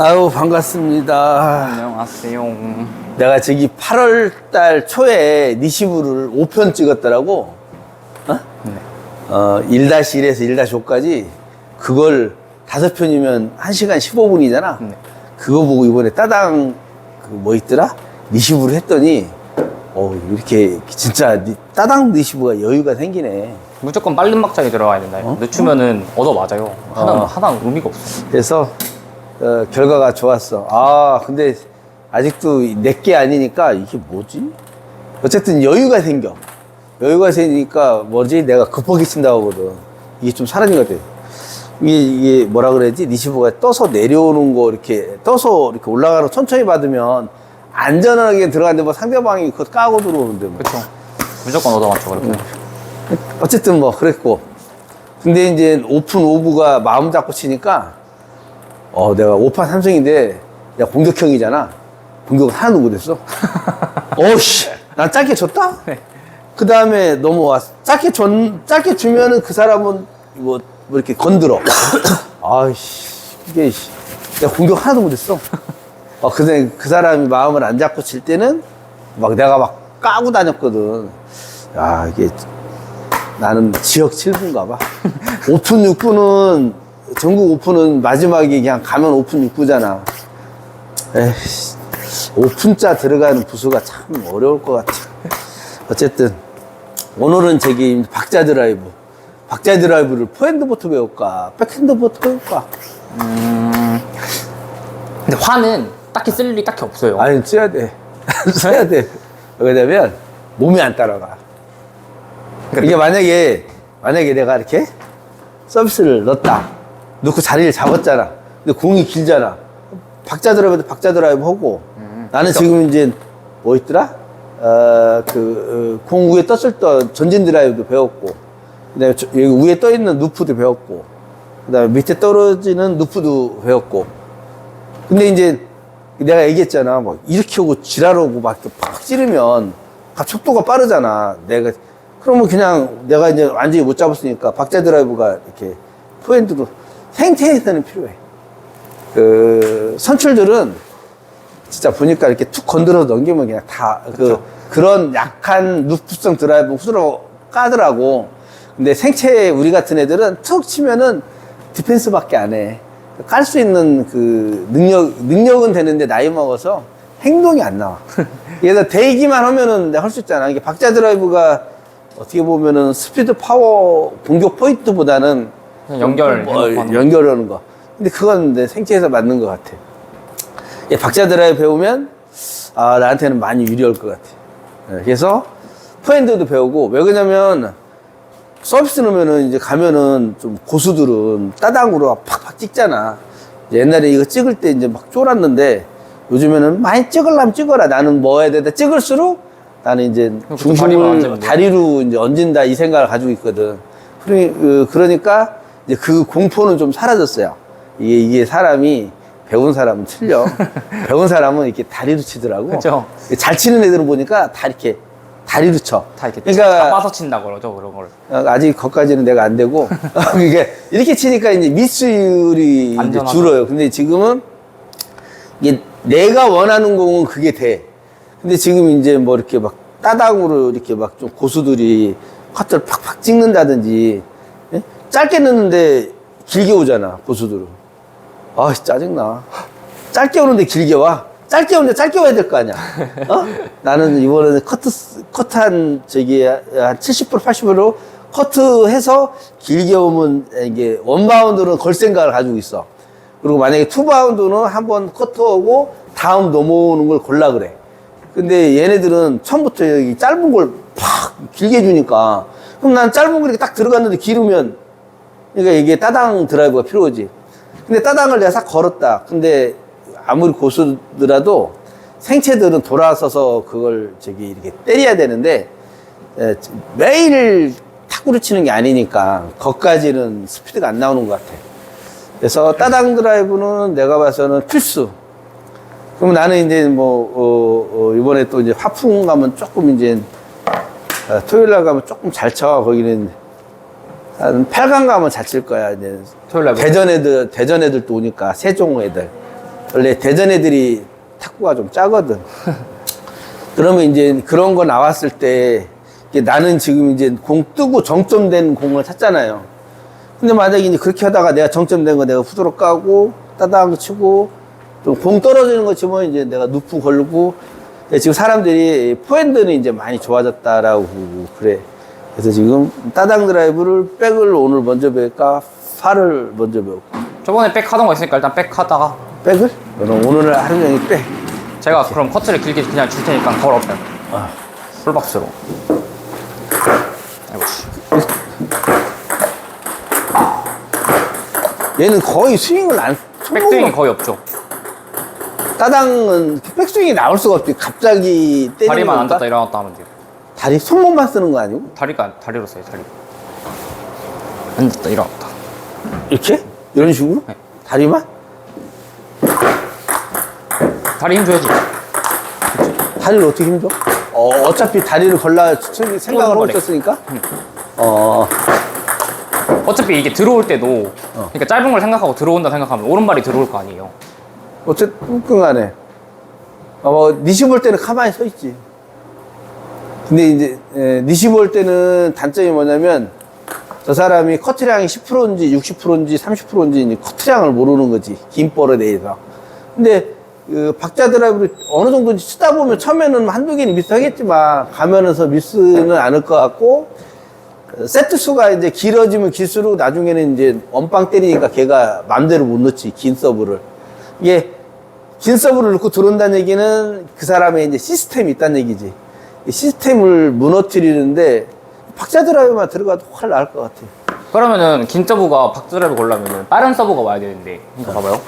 아유 반갑습니다. 안녕하세요. 내가 저기 8월 달 초에 니시부를 5편 찍었더라고. 어? 네. 어, 1-1에서 1-5까지 그걸 5편이면 1시간 15분이잖아. 네. 그거 보고 이번에 따당 그 뭐 있더라? 니시부를 했더니 어, 이렇게 진짜 니- 따당 니시부가 여유가 생기네. 무조건 빨린 막장이 들어가야 된다. 늦추면은 얻어 맞아요. 하나 어. 하나 의미가 없어. 그래서 어, 결과가 좋았어. 아 근데 아직도 내게 아니니까 이게 뭐지? 어쨌든 여유가 생겨. 여유가 생기니까 뭐지? 내가 급하게 친다고 하거든. 이게 좀 사라진 것 같아. 이게, 이게 뭐라 그래야지? 니시보가 떠서 내려오는 거 이렇게 떠서 이렇게 올라가는 거 천천히 받으면 안전하게 들어가는데 뭐 상대방이 그거 까고 들어오는데 뭐. 그렇죠. 무조건 얻어 맞죠 그렇게. 어쨌든 뭐 그랬고 근데 이제 오픈 오브가 마음 잡고 치니까 어 내가 오판 삼성인데 내가 공격형이잖아. 공격을 하나도 못했어. 어우씨 난 짧게 줬다? 네. 그 다음에 넘어왔어 짧게 줬 짧게 주면은 그 사람은 뭐, 뭐 이렇게 건들어 아이씨 이게 씨, 내가 공격 하나도 못했어. 어 근데 그 사람이 마음을 안 잡고 칠 때는 막 내가 막 까고 다녔거든. 야 이게 나는 지역 7부인가 봐. 오픈 6부는, 전국 오픈은 마지막에 그냥 가면 오픈 6부잖아. 에이씨, 오픈자 들어가는 부수가 참 어려울 것 같아. 어쨌든, 오늘은 저기 박자 드라이브. 박자 드라이브를 포핸드부터 배울까? 백핸드부터 배울까? 근데 화는 딱히 쓸 일이 딱히 없어요. 아니, 써야 돼. 써야 돼. 왜냐면, 몸이 안 따라가. 이게 만약에, 만약에 내가 이렇게 서비스를 넣었다. 넣고 자리를 잡았잖아. 근데 공이 길잖아. 박자 드라이브도 박자 드라이브 하고, 나는 지금 이제, 뭐 있더라? 어, 그, 어, 공 위에 떴을 때 전진 드라이브도 배웠고, 그 다음에 여기 위에 떠 있는 누프도 배웠고, 그 다음에 밑에 떨어지는 누프도 배웠고, 근데 이제 내가 얘기했잖아. 막 이렇게 오고 지랄하고 막 이렇게 팍 찌르면 가- 속도가 빠르잖아. 내가 그러면 그냥 내가 이제 완전히 못 잡았으니까 박자 드라이브가 이렇게 포핸드로 생태에서는 필요해. 그 선출들은 진짜 보니까 이렇게 툭 건드려 넘기면 그냥 다그 그런 약한 루프성 드라이브 후드로 까더라고. 근데 생체 우리 같은 애들은 툭 치면은 디펜스밖에 안 해. 깔 수 있는 그 능력 능력은 되는데 나이 먹어서 행동이 안 나와. 그래서 대기만 하면은 내가 할 수 있잖아. 이게 박자 드라이브가 어떻게 보면은 스피드 파워 공격 포인트보다는 연결 뭐, 연결하는 거. 근데 그건 내 생체에서 맞는 것 같아. 예, 박자 드라이브 배우면 아 나한테는 많이 유리할 것 같아. 예, 그래서 포핸드도 배우고 왜 그러냐면 서비스 넣으면은 이제 가면은 좀 고수들은 따당으로 팍팍 찍잖아. 옛날에 이거 찍을 때 이제 막 쫄았는데 요즘에는 많이 찍으려면 찍어라. 나는 뭐 해야 되다. 찍을수록 나는 이제 중심을. 다리로 이제 얹는다 이 생각을 가지고 있거든. 그, 그러니까 이제 그 공포는 좀 사라졌어요. 이게, 이게 사람이 배운 사람은 틀려. 배운 사람은 이렇게 다리로 치더라고. 그죠. 잘 치는 애들은 보니까 다 이렇게 다리로 쳐. 다 이렇게 그러니까 잡아서 친다 그러죠 그런 걸. 어, 아직 거기까지는 내가 안 되고 이게 이렇게 치니까 이제 미스율이 이제 안전하다. 줄어요. 근데 지금은 이게 내가 원하는 공은 그게 돼. 근데 지금 이제 뭐 이렇게 막 따닥으로 이렇게 막 좀 고수들이 커트를 팍팍 찍는다든지 예? 짧게 넣는데 길게 오잖아 고수들은. 아 짜증나. 짧게 오는데 길게 와. 짧게 오는데 짧게 와야 될 거 아니야. 어? 나는 이번에는 커트, 스- 커트한, 저기, 한 70%, 80%로 커트해서 길게 오면 이게 원바운드는 걸 생각을 가지고 있어. 그리고 만약에 투바운드는 한번 커트하고 다음 넘어오는 걸 골라 그래. 근데 얘네들은 처음부터 여기 짧은 걸 팍 길게 주니까 그럼 난 짧은 거 이렇게 딱 들어갔는데 길으면 그러니까 이게 따당 드라이브가 필요하지. 근데 따당을 내가 싹 걸었다. 근데 아무리 고수더라도 생체들은 돌아서서 그걸 저기 이렇게 때려야 되는데 에, 매일 탁구를 치는 게 아니니까 거기까지는 스피드가 안 나오는 것 같아. 그래서 따당 드라이브는 내가 봐서는 필수. 그럼 나는 이제 뭐, 어, 어, 이번에 또 이제 화풍 가면 조금 이제, 어, 토요일 날 가면 조금 잘 쳐. 거기는 한 8강 가면 잘칠 거야. 이제 토요일 날 대전 애들, 대전 애들 또 오니까 세종 애들. 원래 대전 애들이 탁구가 좀 짜거든. 그러면 이제 그런 거 나왔을 때 나는 지금 이제 공 뜨고 정점된 공을 찾잖아요. 근데 만약에 이제 그렇게 하다가 내가 정점된 거 내가 후드로 까고 거 치고 좀 공 떨어지는 거 치면 이제 내가 누프 걸고 지금 사람들이 포핸드는 이제 많이 좋아졌다라고 그래. 그래서 지금 따당 드라이브를 백을 오늘 먼저 배울까 팔을 먼저 배울까 저번에 백 하던 거 있으니까 일단 백 하다가 백을? 그럼 오늘은 하루 종일 백. 제가 그럼 커트를 길게 그냥 줄 테니까 걸어봐요. 아. 풀박스로. 아이고, 씨. 얘는 거의 스윙을 안. 백스윙이 거의 없죠. 따당은 백스윙이 나올 수가 없지. 갑자기 때리는 다리만? 앉았다 일어났다 하면 돼요. 다리 손목만 쓰는 거 아니고? 다리가 다리로 써요 다리. 앉았다 일어났다. 이렇게? 이런 식으로? 네. 다리만? 다리 힘 줘야지. 다리를 어떻게 힘줘? 어, 어차피 다리를 걸라 생각을 하고 오른발에. 있었으니까? 어, 어차피 이게 들어올 때도 어. 그러니까 짧은 걸 생각하고 들어온다 생각하면 오른발이 들어올 거 아니에요. 어쨌든 간에. 어, 뭐, 니시 볼 때는 가만히 서 있지. 근데 이제, 에, 니시 볼 때는 단점이 뭐냐면, 저 사람이 커트량이 10%인지 60%인지 30%인지 이제 커트량을 모르는 거지. 긴 볼에 대해서. 근데, 그 박자 드라이브를 어느 정도인지 치다 보면 처음에는 한두 개는 미스하겠지만, 가면서 미스는 않을 것 같고, 어, 세트 수가 이제 길어지면 길수록 나중에는 이제 원빵 때리니까 걔가 맘대로 못 넣지, 긴 서브를. 이게 긴 서브를 넣고 들어온다는 얘기는 그 사람의 이제 시스템이 있다는 얘기지. 이 시스템을 무너뜨리는데 박자 드라이브만 들어가도 훨 나을 것 같아. 그러면은 긴 서브가 박자 드라이브 걸려면은 빠른 서브가 와야 되는데 그러니까 봐봐요.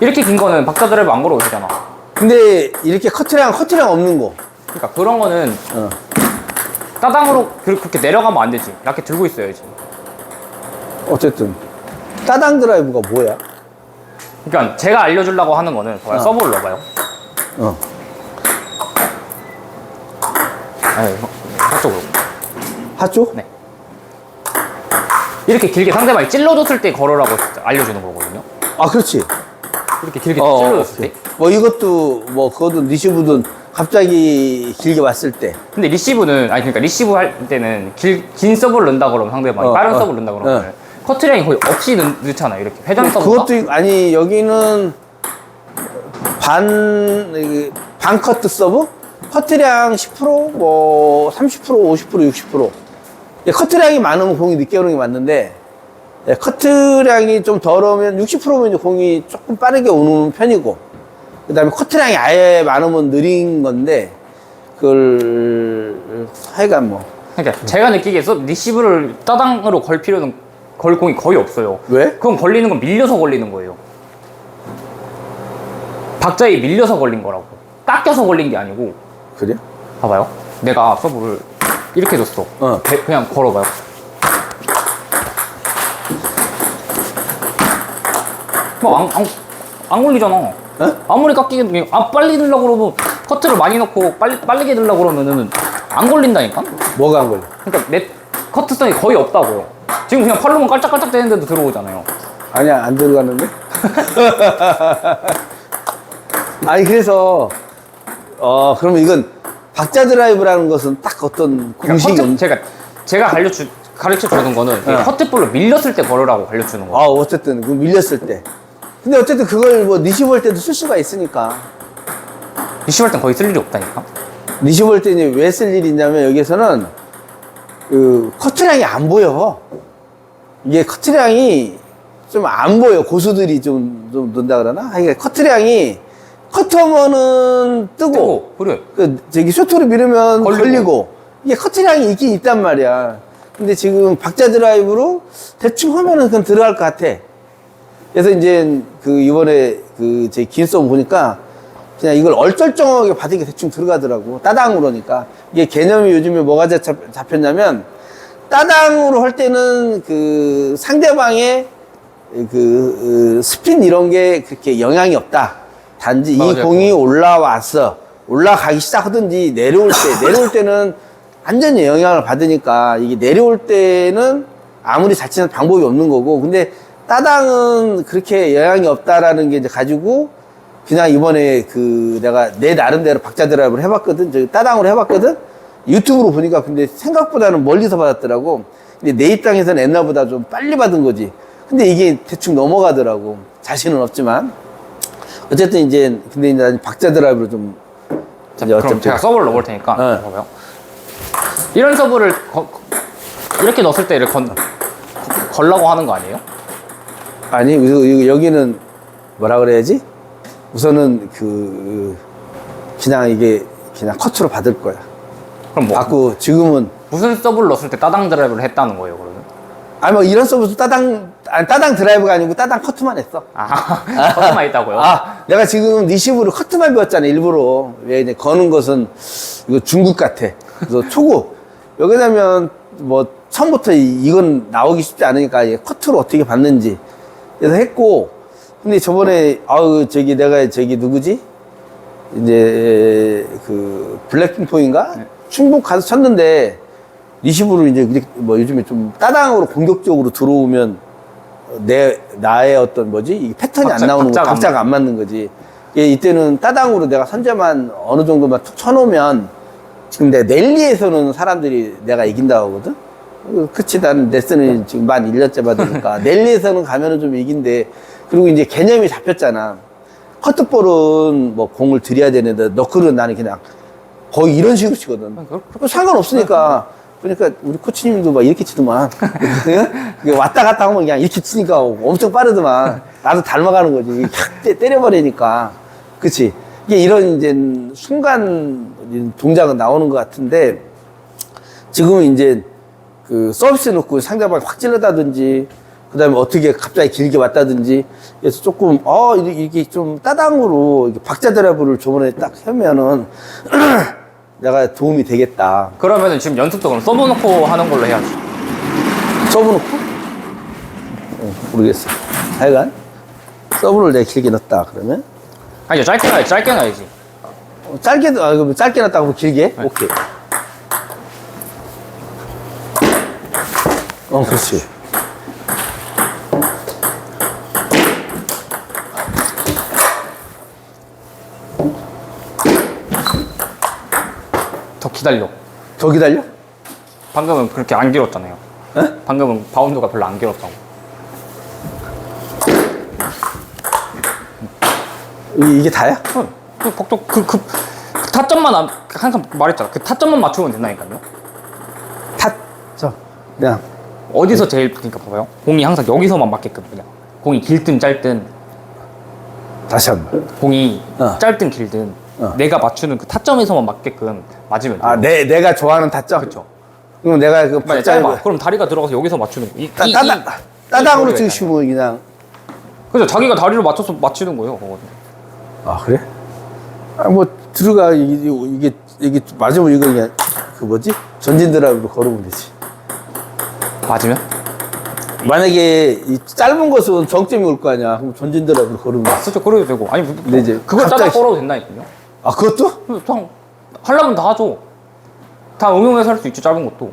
이렇게 긴 거는 박자 드라이브 안 걸어도 되잖아. 근데 이렇게 커트량, 커트량 없는 거. 그러니까 그런 거는 어. 따당으로 그- 그렇게 내려가면 안 되지. 라켓 들고 있어야지. 어쨌든. 따당 드라이브가 뭐야? 그러니까 제가 알려주려고 하는 거는 봐봐요. 어. 서브를 넣어봐요. 어. 아니, 한쪽으로. 하쪽? 네. 이렇게 길게 상대방이 찔러줬을 때 걸으라고 알려주는 거거든요. 아, 그렇지. 이렇게 길게 어, 어, 찔러줬을. 때. 뭐 이것도 뭐 그거든 리시브든 갑자기 길게 왔을 때. 근데 리시브는 아니 그러니까 리시브 할 때는 길, 긴 서브를 넣는다 그러면 상대방이 어, 빠른 어. 서브를 넣는다 그러면 커트량이 거의 없이 넣, 넣잖아요. 이렇게 회전 서브가. 그것도 있- 아니 여기는 반 이게 반 커트 서브 커트량 10%뭐 30% 50% 60% 예, 커트량이 많으면 공이 늦게 오는 게 맞는데 예, 커트량이 좀 덜으면 60%면 이제 공이 조금 빠르게 오는 편이고 그 다음에 커트량이 아예 많으면 느린 건데 그걸 하여간 뭐 그러니까 제가 느끼기에서 리시브를 따당으로 걸 필요는 걸 공이 거의 없어요. 왜? 그럼 걸리는 건 밀려서 걸리는 거예요. 박자에 밀려서 걸린 거라고. 깎여서 걸린 게 아니고 그래? 봐봐요. 내가 서브를 이렇게 줬어. 어. 배- 그냥 걸어봐요. 뭐 안 안, 안 걸리잖아. 어? 아무리 깎이게 아 빨리 들려고 그러면 커트를 많이 넣고 빨리 빠르게 들려고 그러면은 안 걸린다니까. 뭐가 안 걸려? 그러니까 내 커트성이 거의 없다고요. 지금 그냥 팔로만 깔짝깔짝 되는데도 들어오잖아요. 아니야 안 들어가는데 아니 그래서 어 그러면 이건 박자 드라이브라는 것은 딱 어떤 그러니까 공식이 없 제가 제가 가르쳐 가르쳐 주는 거는 어. 커트볼로 밀렸을 때 걸으라고 가르쳐 주는 거예요. 아 어쨌든 그 밀렸을 때 근데 어쨌든 그걸 뭐 니시 볼 때도 쓸 수가 있으니까 리시브할 땐 거의 쓸 일이 없다니까. 니시 볼때 이제 왜쓸 일이 있냐면 여기서는 그 커트량이 안 보여 이게 커트량이 좀 안 보여 고수들이 좀, 좀 넣는다 그러나 하여간 커트량이 커터면은 뜨고 뜨고 그래. 그 저기 쇼트로 밀으면 걸리고. 걸리고. 이게 커트량이 있긴 있단 말이야. 근데 지금 박자 드라이브로 대충 하면은 그냥 들어갈 것 같아. 그래서 이제 그 이번에 그제긴 서브 보니까 그냥 이걸 얼떨쩡하게 받으니까 대충 들어가더라고. 따당으로니까. 이게 개념이 요즘에 뭐가 잡, 잡혔냐면 따당으로 할 때는 그 상대방의 그 어, 스핀 이런 게 그렇게 영향이 없다. 단지 이 맞아요. 공이 올라왔어. 올라가기 시작하든지 내려올 때, 내려올 때는 완전히 영향을 받으니까 이게 내려올 때는 아무리 잘 치는 방법이 없는 거고. 근데 따당은 그렇게 영향이 없다라는 게 이제 가지고 그냥 이번에 그 내가 내 나름대로 박자 드라이브를 해봤거든. 저기 따당으로 해봤거든. 유튜브로 보니까 근데 생각보다는 멀리서 받았더라고. 근데 내 입장에서는 옛날보다 좀 빨리 받은 거지. 근데 이게 대충 넘어가더라고. 자신은 없지만. 어쨌든 이제 근데 이제 박자 드라이브로 좀 자, 이제 그럼 어차피- 제가 서브를 넣어볼 테니까 네. 봐봐요. 이런 서브를 거- 이렇게 넣었을 때 이렇게 건, 걸라고 하는 거 아니에요? 아니 여기는 뭐라 그래야지 우선은 그 그냥 이게 그냥 커트로 받을 거야 그럼 뭐 받고 지금은 무슨 서브를 넣었을 때 따당 드라이브를 했다는 거예요, 그러면? 아니 뭐 이런 서브도 따당 아니 따당 드라이브가 아니고 따당 커트만 했어. 아, 거기만 있다고요? 아 내가 지금 리시브로 커트만 배웠잖아 일부러. 왜 이제 거는 것은 이거 중국 같아. 그래서 초고. 여기다면 뭐 처음부터 이- 이건 나오기 쉽지 않으니까 커트로 어떻게 받는지. 그래서 했고. 근데 저번에 아우 저기 내가 저기 누구지? 이제 그 블랙핑포인가? 충북 가서 쳤는데 리시브로 이제 뭐 요즘에 좀 따당으로 공격적으로 들어오면 내 나의 어떤 뭐지 이 패턴이 박자- 안 나오는 거 박자가 안 맞는 거지. 예, 이때는 따당으로 내가 선제만 어느 정도만 툭 쳐놓으면 지금 내 넬리에서는 사람들이 내가 이긴다고 하거든. 어, 그치 난 레슨을 지금 만 1년째 받으니까 넬리에서는 가면은 좀 이긴데 그리고 이제 개념이 잡혔잖아. 커트볼은 뭐 공을 들여야 되는데 너클은 나는 그냥 거의 이런 식으로 치거든. 그 상관없으니까. 그러니까 우리 코치님도 막 이렇게 치더만. 왔다 갔다 하면 그냥 이렇게 치니까 엄청 빠르더만. 나도 닮아가는 거지. 확 때- 때려버리니까. 그치? 이게 이런 이제 순간 동작은 나오는 것 같은데 지금은 이제 그 서비스 놓고 상대방을 확 찔러다든지 그 다음에 어떻게 갑자기 길게 왔다든지 그래서 조금 어 이렇게 좀 따당으로 박자 드라이브를 저번에 딱 하면은 내가 도움이 되겠다. 그러면은 지금 연습도 그럼 넣고 하는 걸로 해야지. 서브 놓고? 어, 모르겠어. 하여간 서브를 내가 길게 넣었다 그러면? 아니, 짧게 놔야지, 짧게 놔야지. 어, 짧게 아 그럼 짧게 넣었다고 길게? 오케이. 어 그렇지 기다려. 더 기다려 방금은 그렇게 안 길었잖아요. 에? 방금은 바운드가 별로 안 길었다고. 이- 이게 다야 어, 그 복도 그, 그, 그 타점만 안, 항상 말했잖아. 그 타점만 맞추면 된다니까요. 탔죠 그냥 어디서 제일 그러니까 봐봐요. 공이 항상 여기서만 맞게끔 그냥. 공이 길든 짧든 다시 한 번 공이 어. 짧든 길든 어. 내가 맞추는 그 타점에서만 맞게끔 맞으면 돼요. 아, 내, 내가 좋아하는 타점? 그쵸. 그럼 내가 그 만약에 박자를 짧아. 그럼 다리가 들어가서 여기서 맞추는 거. 이, 따, 이- 이 찍으시고 그냥. 그죠. 자기가 다리를 맞춰서 맞추는 거예요. 그거는. 아, 그래? 아, 뭐, 들어가. 이게, 이게, 이게 맞으면 이거 그냥, 그 뭐지? 전진 드라이브로 걸으면 되지. 맞으면? 만약에 이 짧은 것은 정점이 올 거 아니야. 그럼 전진 드라이브로 걸으면 되지. 그렇죠. 그래도 되고. 아니, 근데 이제 그걸 갑자기- 걸어도 된다니까요. 아, 그것도? 그냥 하려면 다 하죠. 다 응용해서 할 수 있죠. 짧은 것도.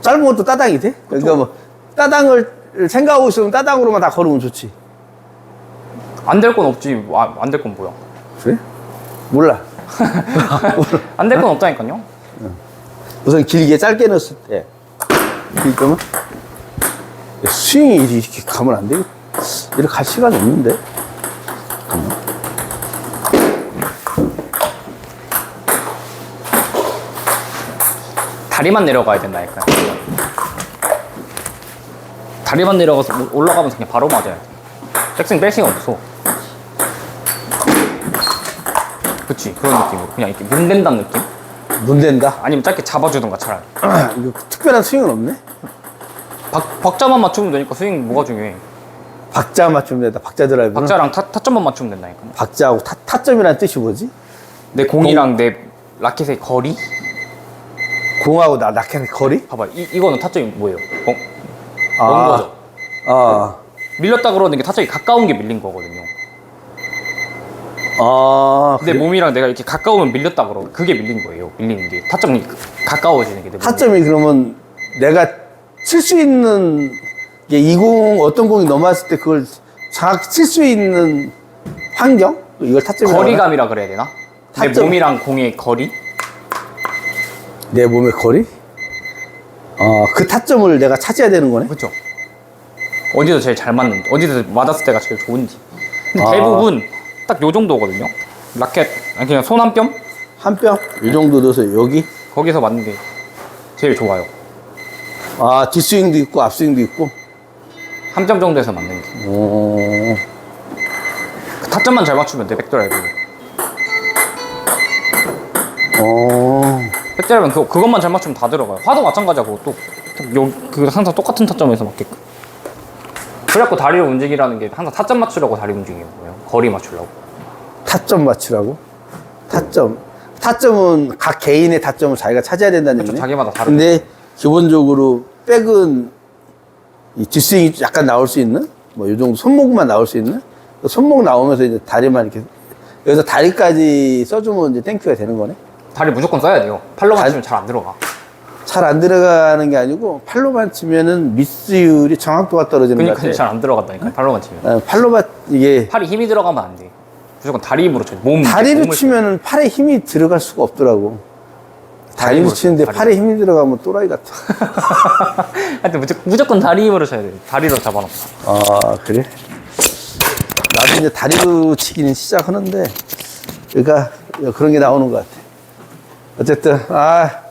짧은 것도 따당이 돼? 그러니까 뭐, 따당을 생각하고 있으면 따당으로만 다 걸으면 좋지. 안 될 건 없지. 아, 안될 건 뭐야? 그래? 몰라. 안 될 건 없다니까요. 우선 길게 짧게 넣었을 때 그러면 스윙이 이렇게 가면 안 되겠 이렇게 갈 시간이 없는데 잠깐만. 다리만 내려가야 된다니까요. 다리만 내려가서 뭐 올라가면서 그냥 바로 맞아야 돼. 백스윙 뺄 시간 없어. 그치 그런 느낌으로 그냥 이렇게 문댄다는 느낌? 눈 된다 아니면 짧게 잡아주던가 차라리 이거 특별한 스윙은 없네 박, 박자만 맞추면 되니까 스윙 뭐가 중요해 박자 맞추면 된다 박자 드라이브는 박자랑 타, 타점만 맞추면 된다니까 박자하고 타, 타점이라는 뜻이 뭐지? 내 공이랑 내 라켓의 거리? 공하고 나 라켓의 거리? 봐봐 이, 이거는 타점이 뭐예요? 공, 아. 먼 거죠 아, 밀렸다 그러는 게 타점이 가까운 게 밀린 거거든요 아 근데 그래? 몸이랑 내가 이렇게 가까우면 밀렸다 그러 그게 밀린 거예요 밀리는 게 타점이 가까워지는 게내 몸이. 타점이 그러면 내가 칠 수 있는 이공 어떤 공이 넘어왔을 때 그걸 정확히 칠 수 있는 환경? 이걸 타점이라고 하나? 거리감이라 그래야 되나? 내 타점. 몸이랑 공의 거리? 내 몸의 거리? 어, 그 타점을 내가 찾아야 되는 거네? 그렇죠. 어디서 제일 잘 맞는지, 어디서 맞았을 때가 제일 좋은지. 근데 아. 대부분 딱 요 정도거든요. 라켓, 아니 그냥 손 한 뼘? 한 뼘? 이 정도 넣어서 여기? 거기서 맞는 게 제일 좋아요. 아, 뒷스윙도 있고, 앞스윙도 있고. 한 점 정도에서 맞는 게. 어, 그 타점만 잘 맞추면 돼, 백드라이브. 어, 백드라이브는 그, 그것만 잘 맞추면 다 들어가요. 화도 마찬가지고 또, 요, 그 항상 똑같은 타점에서 맞게끔. 그래갖고 다리를 움직이라는 게 항상 타점 맞추려고 다리 움직이는 거예요. 거리 맞추려고. 타점 맞추라고? 타점. 타점은 각 개인의 타점을 자기가 찾아야 된다는 그렇죠. 얘기네. 자기마다 다르죠. 근데 기본적으로 백은 이 뒷스윙이 약간 나올 수 있는? 뭐, 이 정도 손목만 나올 수 있는? 그 손목 나오면서 이제 다리만 이렇게, 여기서 다리까지 써주면 이제 땡큐가 되는 거네? 다리 무조건 써야 돼요. 팔로만 다- 치면 잘 안 들어가. 잘 안 들어가는 게 아니고, 팔로만 치면은 미스율이 정확도가 떨어지는 것 그러니까 같아. 잘안 들어간다니까 팔로만 치면. 어, 팔로만, 이게, 팔이 힘이 들어가면 안 돼. 무조건 다리 힘으로 쳐. 몸. 몸을 치면은 팔에 힘이 들어갈 수가 없더라고. 다리로 치는데 다리로. 팔에 힘이 들어가면 또라이 같아. 하여튼 무조건, 무조건 다리 힘으로 쳐야 돼. 다리로 잡아놓고. 아, 그래? 나도 이제 다리로 치기는 시작하는데, 그러니까 그런 게 나오는 것 같아. 어쨌든, 아,